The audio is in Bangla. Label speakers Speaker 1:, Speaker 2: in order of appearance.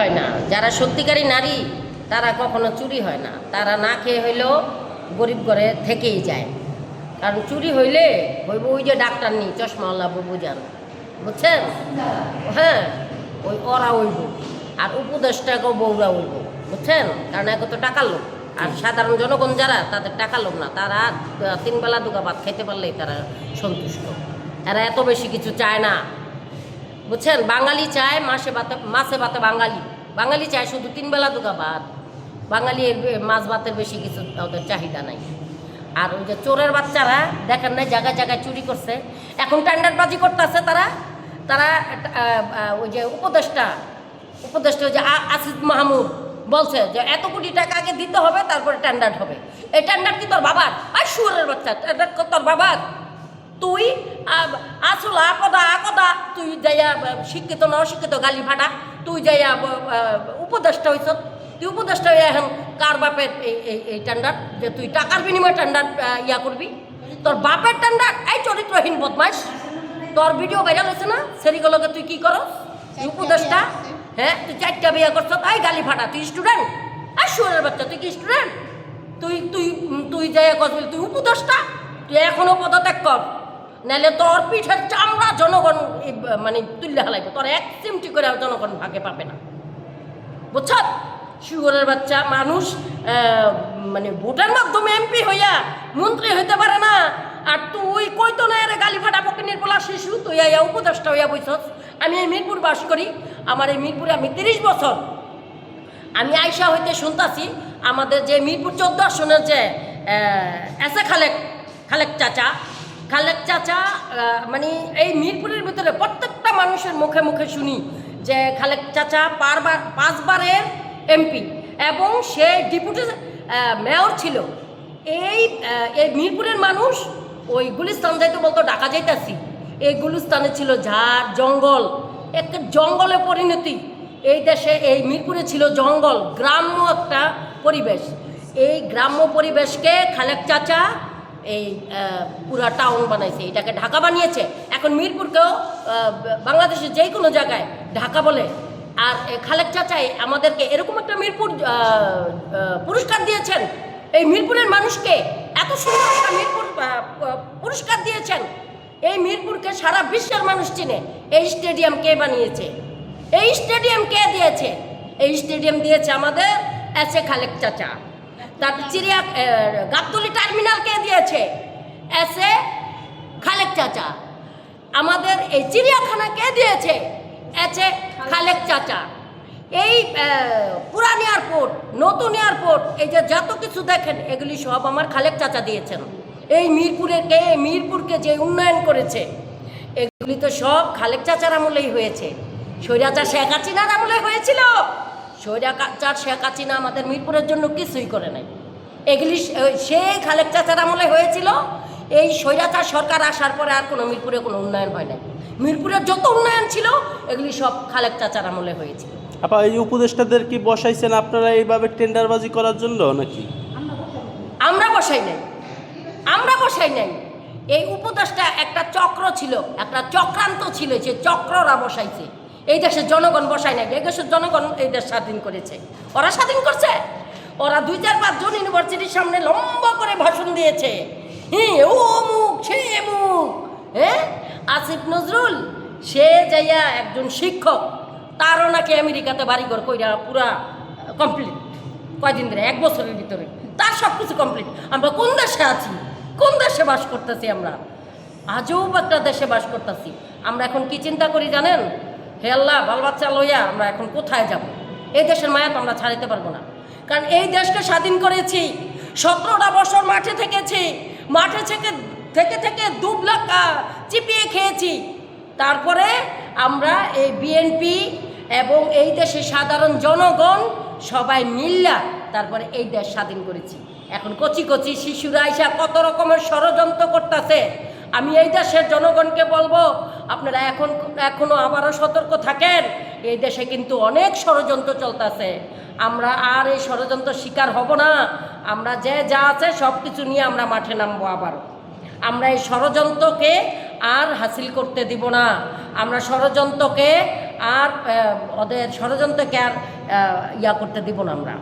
Speaker 1: হয় না। যারা সত্যিকারী নারী তারা কখনো চুরি হয় না। তারা না খেয়ে হইলেও গরিব ঘরে থেকেই যায়। কারণ চুরি হইলে হইব ওই যে ডাক্তার নেই চশমাওয়ালা বাবু যান বুঝছেন? হ্যাঁ ওই ওরা হইব। আর উপদেশটাকেও বউরা হইব। বুঝছেন? কারণ এক তো টাকার লোক। আর সাধারণ জনগণ যারা তাদের টাকা লোক না। তারা আহ, তিন বেলা দুগা ভাত খাইতে পারলেই তারা সন্তুষ্ট। এরা এত বেশি কিছু চায় না। বুঝছেন? বাঙালি চায় মাসে ভাতে মাসে ভাতে বাঙালি। বাঙালি চায় শুধু তিন বেলা দুগা ভাত। বাঙালি মাছ ভাতের বেশি কিছু ওদের চাহিদা নাই। আর ওই যে চোরের বাচ্চারা, দেখেন না জায়গায় জায়গায় চুরি করছে। এখন টেন্ডারবাজি করতেছে তারা। তারা ওই যে উপদেষ্টা উপদেষ্টা যে আসিফ মাহমুদ বলছে যে, এত কোটি টাকা আগে দিতে হবে, তারপরে টেন্ডার হবে। এই টেন্ডার কি তোর বাবার? আর শুয়ারের বাচ্চা টেন্ডার তোর বাবার? তুই আসলা আপদা আকদা তুই যাইয়া শিক্ষিত না অশিক্ষিত গালি ফাটা তুই যাইয়া উপদেষ্টা হইছ। তুই উপদেষ্টা হইয়া এখন কার বাপের এই এই- টেন্ডার যে তুই টাকার বিনিময়ে টেন্ডার ইয়া করবি। তোর বাপের টেন্ডার এই চরিত্রহীন বদমাইশ। তোর ভিডিও ভাইরাল হয়েছে না? সেরিগুলোকে তুই কি করো তুই উপদেষ্টা? হ্যাঁ তুই চারটা বিয়ে করছ। এই গালি ফাটা তুই স্টুডেন্ট আর শুয়ারের বাচ্চা তুই কি স্টুডেন্ট তুই তুই তুই যাই কসবিল তুই উপদেষ্টা? তুই এখনও পদত্যাগ কর। নাহলে তোর পিঠের চামড়া জনগণ মানে তুললে হালাইবে। তোর এক চিমটি করে জনগণ ভাগে পাবে না। বুঝছ? শুগরের বাচ্চা, মানুষ মানে ভোটের মাধ্যমে এমপি হইয়া মন্ত্রী হইতে পারে না। আর তুই কইতো না এর গালি ফাটা পকিনির পোলা শিশু? তুই আইয়া উপদেষ্টা হইয়া বইছস। আমি এই মিরপুর বাস করি। আমার এই মিরপুরে আমি তিরিশ বছর। আমি আয়সা হইতে শুনতাছি, আমাদের যে মিরপুর চোদ্দ আসনের যে এসে খালেক খালেক চাচা খালেক চাচা মানে এই মিরপুরের ভিতরে প্রত্যেকটা মানুষের মুখে মুখে শুনি যে খালেক চাচা পারবার, পাঁচবারের এমপি এবং সে ডিপুটি মেয়র ছিল। এই এই মিরপুরের মানুষ ওই গুলিস্তান যাইতে বলতো ঢাকা যাইতাছি। এই গুলিস্তানে ছিল ঝাড়, জঙ্গল একটা জঙ্গলে পরিণতি। এই দেশে, এই মিরপুরে ছিল জঙ্গল, গ্রাম্য একটা পরিবেশ। এই গ্রাম্য পরিবেশকে খালেক চাচা এই পুরা টাউন বানাইছে, এটাকে ঢাকা বানিয়েছে। এখন মিরপুরকেও বাংলাদেশের যে কোনো জায়গায় ঢাকা বলে। আর খালেক চাচাই আমাদেরকে এরকম একটা মিরপুর পুরস্কার দিয়েছেন। এই মিরপুরের মানুষকে এত সুন্দর একটা মিরপুর পুরস্কার দিয়েছেন। এই মিরপুরকে সারা বিশ্বের মানুষ চিনে। এই স্টেডিয়াম কে বানিয়েছে? এই স্টেডিয়াম কে দিয়েছে? এই স্টেডিয়াম দিয়েছে আমাদের এস এ খালেক চাচা। তারপর চিড়িয়া গাবতলি টার্মিনাল কে দিয়েছে? এস এ খালেক চাচা। আমাদের এই চিড়িয়াখানা কে দিয়েছে? এস এ খালেক চাচা। এই পুরান এয়ারপোর্ট, নতুন এয়ারপোর্ট, এই যে যত কিছু দেখেন, এগুলি সব আমার খালেক চাচা দিয়েছেন। এই মিরপুরের কে, মিরপুরকে যে উন্নয়ন করেছে, এগুলি তো সব খালেক চাচার আমলেই হয়েছে। স্বৈরাচার শেখ হাসিনার আমলে হয়েছিল। স্বৈরাচার শেখ হাসিনা আমাদের মিরপুরের জন্য কিছুই করে নাই। এগুলি সে- সেই খালেক চাচার আমলে হয়েছিল। এই স্বৈরাচার সরকার আসার পরে আর কোনো মিরপুরে কোনো উন্নয়ন হয় নাই। মিরপুরের যত উন্নয়ন ছিল এগুলি সব খালেক চাচার আমলে হয়েছিল।
Speaker 2: আপা এই উপদেষ্টাদের কি বসাইছেন আপনারা এইভাবে টেন্ডারবাজি করার জন্য নাকি?
Speaker 1: আমরা বসাই নাই। আমরা বসাই নাই। এই উপদেশটা একটা চক্র ছিল একটা চক্রান্ত ছিল যে চক্ররা বসাইছে। এই দেশের জনগণ বসাই নাই। এই দেশের জনগণ এই দেশ স্বাধীন করেছে। ওরা স্বাধীন করছে? ওরা দুই চার পাঁচজন ইউনিভার্সিটির সামনে লম্বা করে ভাষণ দিয়েছে। ও সে হ্যাঁ আসিফ নজরুল, সে যাইয়া একজন শিক্ষক, তারও নাকি আমেরিকাতে বাড়িঘর কইরা পুরা কমপ্লিট কয়দিন ধরে? এক বছরের ভিতরে। তার সব কিছু কমপ্লিট আমরা কোন দেশে আছি? কোন দেশে বাস করতেছি আমরা? আজও একটা দেশে বাস করতেছি। আমরা এখন কি চিন্তা করি জানেন? হে আল্লাহ বাল বাচ্চা লইয়া আমরা এখন কোথায় যাব? এই দেশের মায়া তো আমরা ছাড়িতে পারব না। কারণ এই দেশকে স্বাধীন করেছি। সতেরোটা বছর মাঠে থেকেছি। মাঠে থেকে থেকে থেকে দুবলা চিপিয়ে খেয়েছি। তারপরে আমরা এই বিএনপি এবং এই দেশের সাধারণ জনগণ সবাই মিল্লা তারপরে এই দেশ স্বাধীন করেছি। এখন কচি কচি শিশুরা আইসা কত রকমের ষড়যন্ত্র করতেছে। আমি এই দেশের জনগণকে বলব, আপনারা এখন এখনও আবারও সতর্ক থাকেন। এই দেশে কিন্তু অনেক ষড়যন্ত্র চলতেছে। আমরা আর এই ষড়যন্ত্র শিকার হব না। আমরা যে যা আছে সব কিছু নিয়ে আমরা মাঠে নামবো আবার। আমরা এই ষড়যন্ত্রকে আর হাসিল করতে দিব না। আমরা ষড়যন্ত্রকে আর ওদের ষড়যন্ত্রকে আর ইয়া করতে দিব না আমরা।